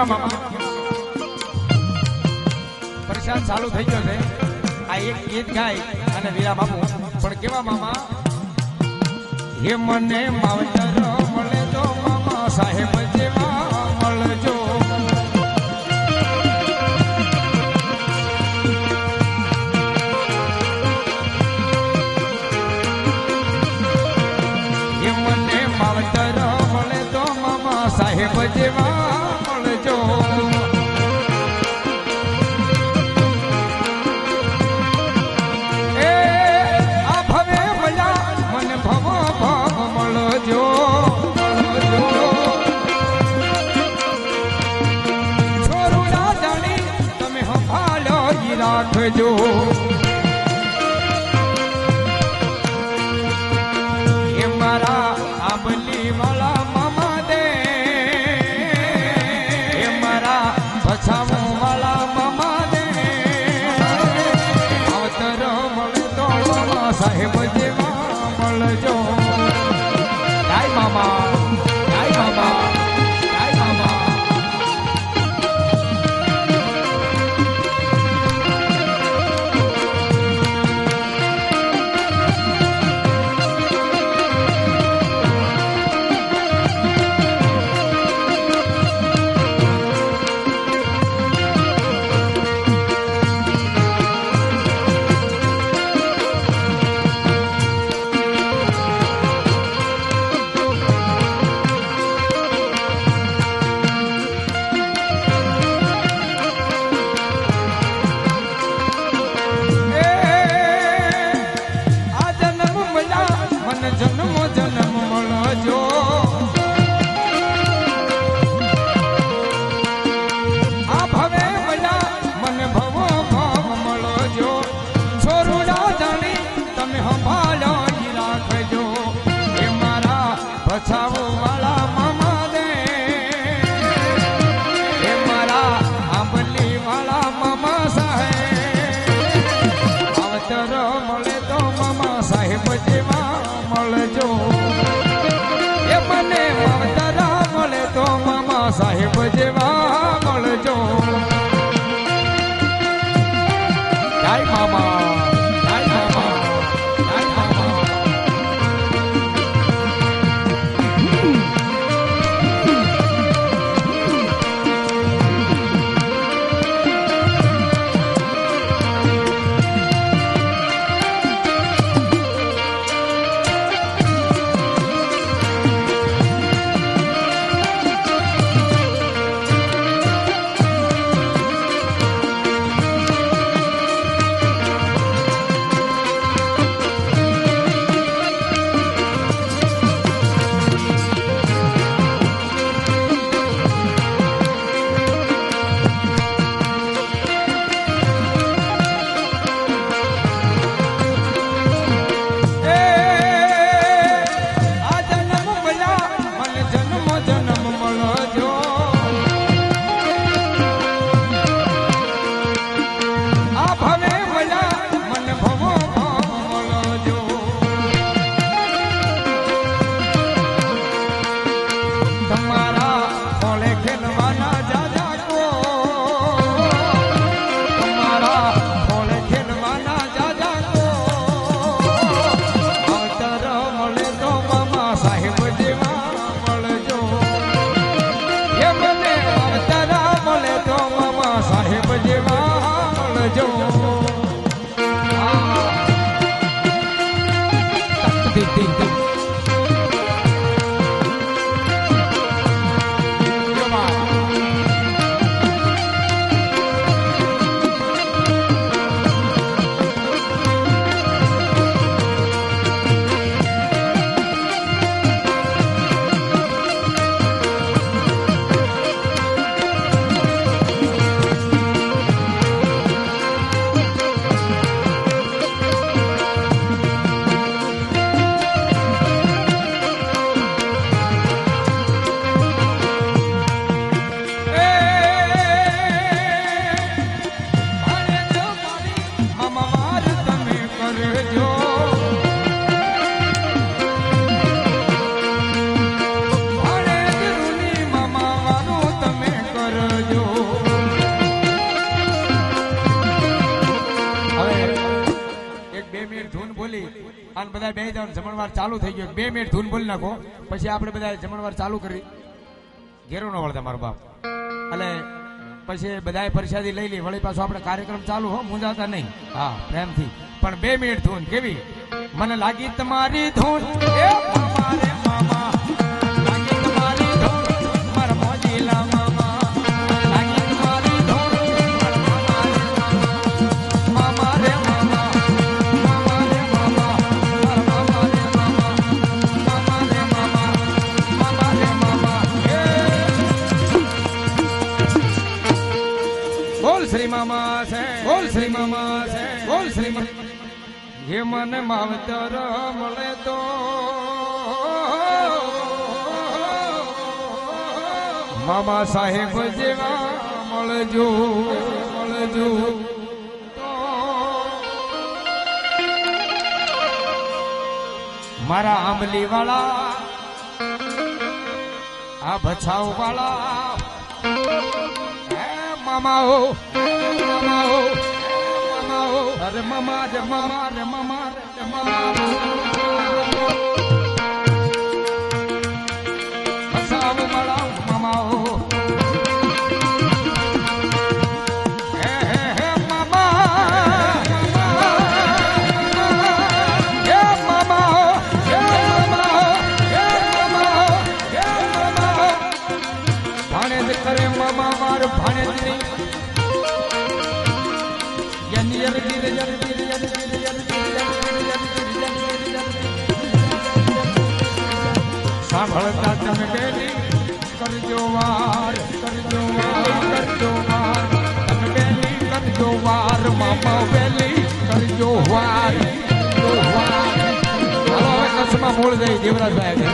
ખેમા મામા ચાલુ થઈ ગયો છે. આ એક ગીત ગાય અને વિરામ આપું પણ કેવા મામા? હે મને માવતર મળે જો મામા સાહેબ જેવા મળજો. હે મને માવતર મળે તો મામા સાહેબ જેવા Lời જણ જમણવાર ચાલુ થઈ ગયો. બે મિનિટ ધૂન બોલી નાખો. પછી આપણે બધા જમણવાર ચાલુ કરી. ઘેરો ન વળતા મારો બાપ. એટલે પછી બધાએ પરસાદી લઈ લઈ વળી પાછો આપણે કાર્યક્રમ ચાલુ હો મુંજાતા નહીં. હા, પ્રેમથી. પણ બે મિનિટ ધૂન. કેવી? મને લાગી તમારી ધૂન. જે મને માવતર મળે તો. મામા સાહેબ જેવા મળજો મળજો. મારા આંબલી વાળા આ ભછાવ વાળા મામાઓ મામાઓ મામા હો મામા હો અરે મામા રે મામા રે મામા રે સાંભળતા તમે બેની કરજો વાર કરજો વાર કરજો વાર. બેની કરજો વાર, મામા વેલી. કરજો વાર, કરજો મૂળ જઈ દેવરાજ સાહેબ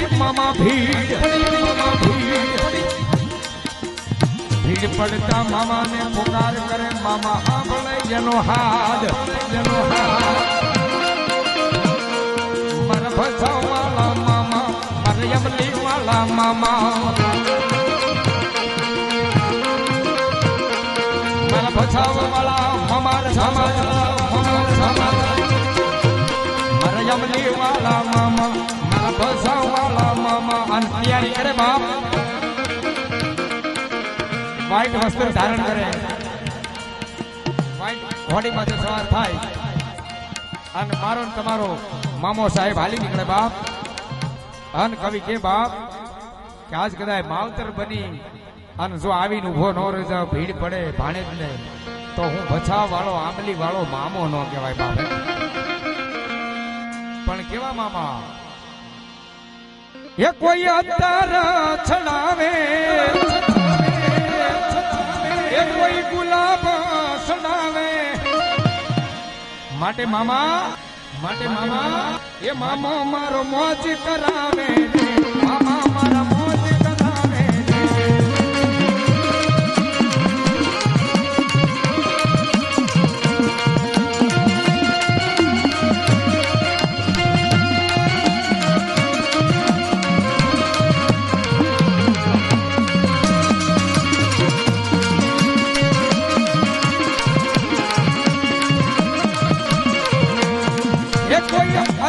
ભાણેજને પડી મામા ભીડ પડી મામા ભીડ પડી. ભીડ પડતા મામાને પુકાર કરે મામા સાંભળે જેનો હાથ જેનો હાથ મારા ભસાવાળા મામા મારા યમલી વાળા મામા મારા ભસાવાળા મામા રે મામા મામા રે અને કરે બાપ. વ્હાઈટ વસ્ત્ર ધારણ કરે. વ્હાઈટ ઘોડીમાંથી સવાર થાય. અને મારો ને તમારો મામો સાહેબ હાલી નીકળે બાપ. અન કવિ કે બાપ, કે આજ કદાચ માવતર બની. અને જો આવીને ઊભો ન રહી જાવ ભીડ પડે, ભાણે જ નહીં તો હું બચાવ વાળો આંબલી વાળો મામો ન કહેવાય બાપ. પણ કેવા મામા? એ કોઈ અત્તર છડાવે એ કોઈ ગુલાબ સડાવે માટે મામા માટે મામા, એ મામો મારો મોજ કરાવે.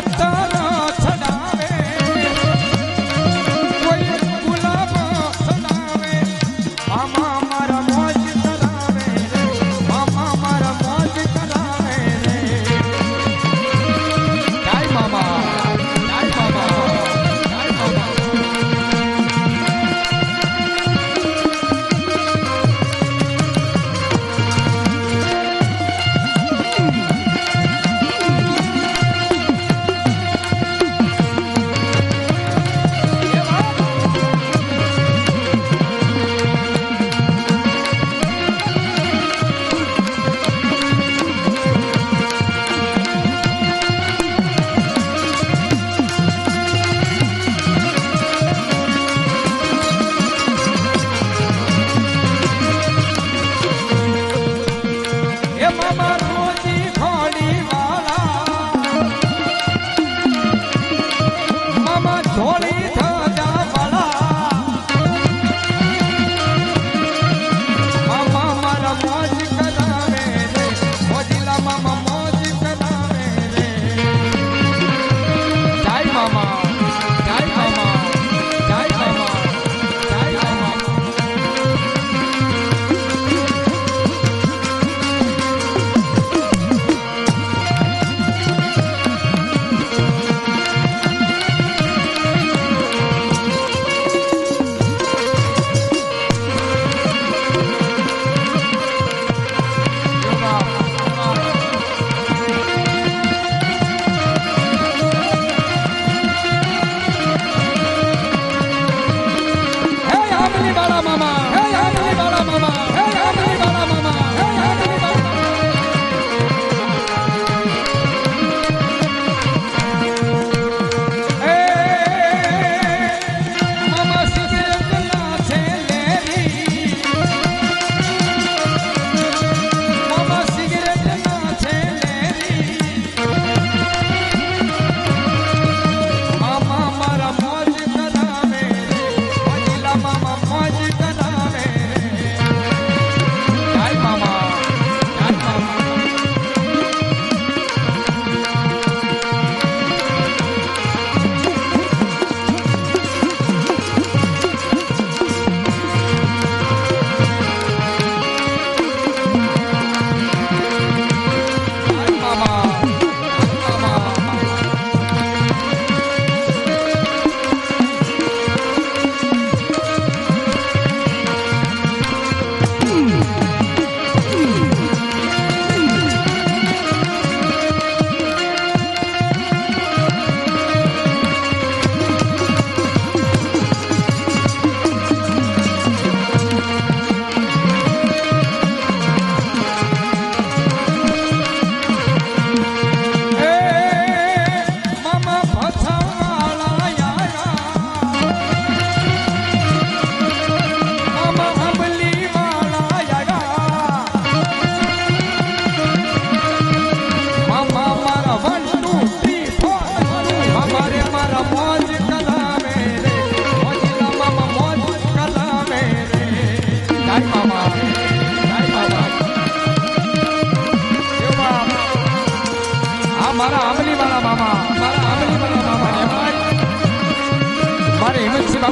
કોઈ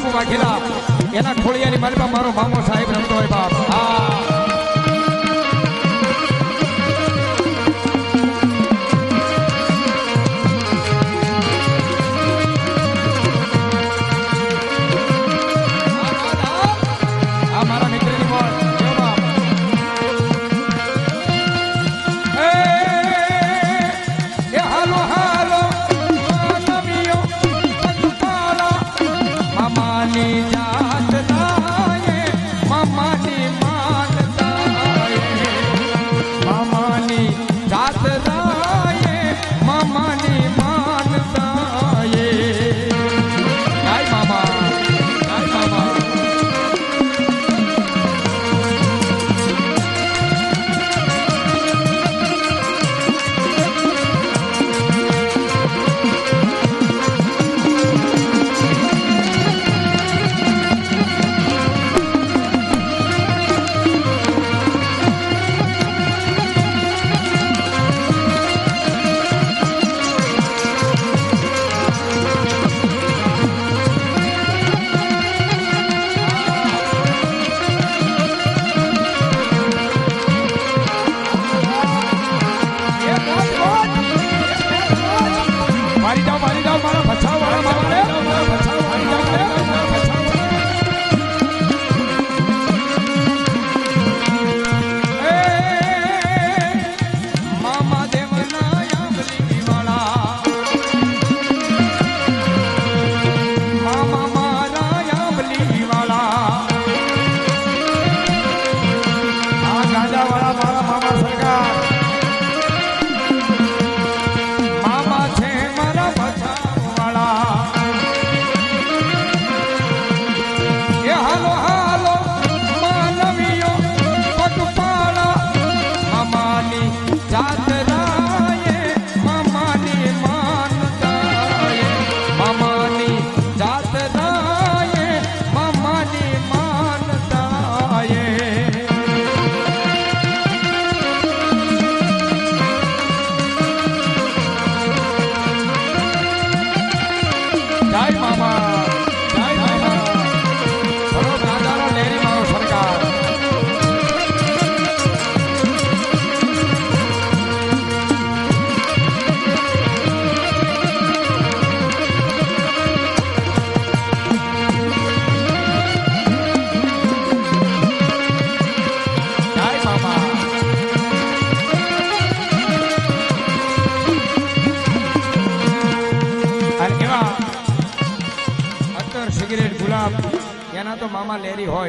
બાપુ વાઘેલા. એના ખોળિયાની મારી મારો મામો સાહેબ રમતો હોય બાપ. Date.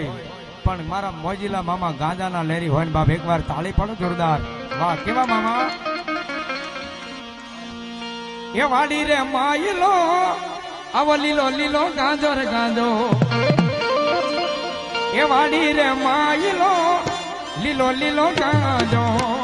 હોય. પણ મારા મોજીલા મામા ગાંજાના લેરી હોય ને બાપ, એકવાર તાળી પડો જોરદાર. વાહ, કેવા મામા? એ વાડી રે માયલો, આવો લીલો લીલો ગાંજો રે ગાંજો. એ વાડી રે માયલો, લીલો લીલો ગાંજો.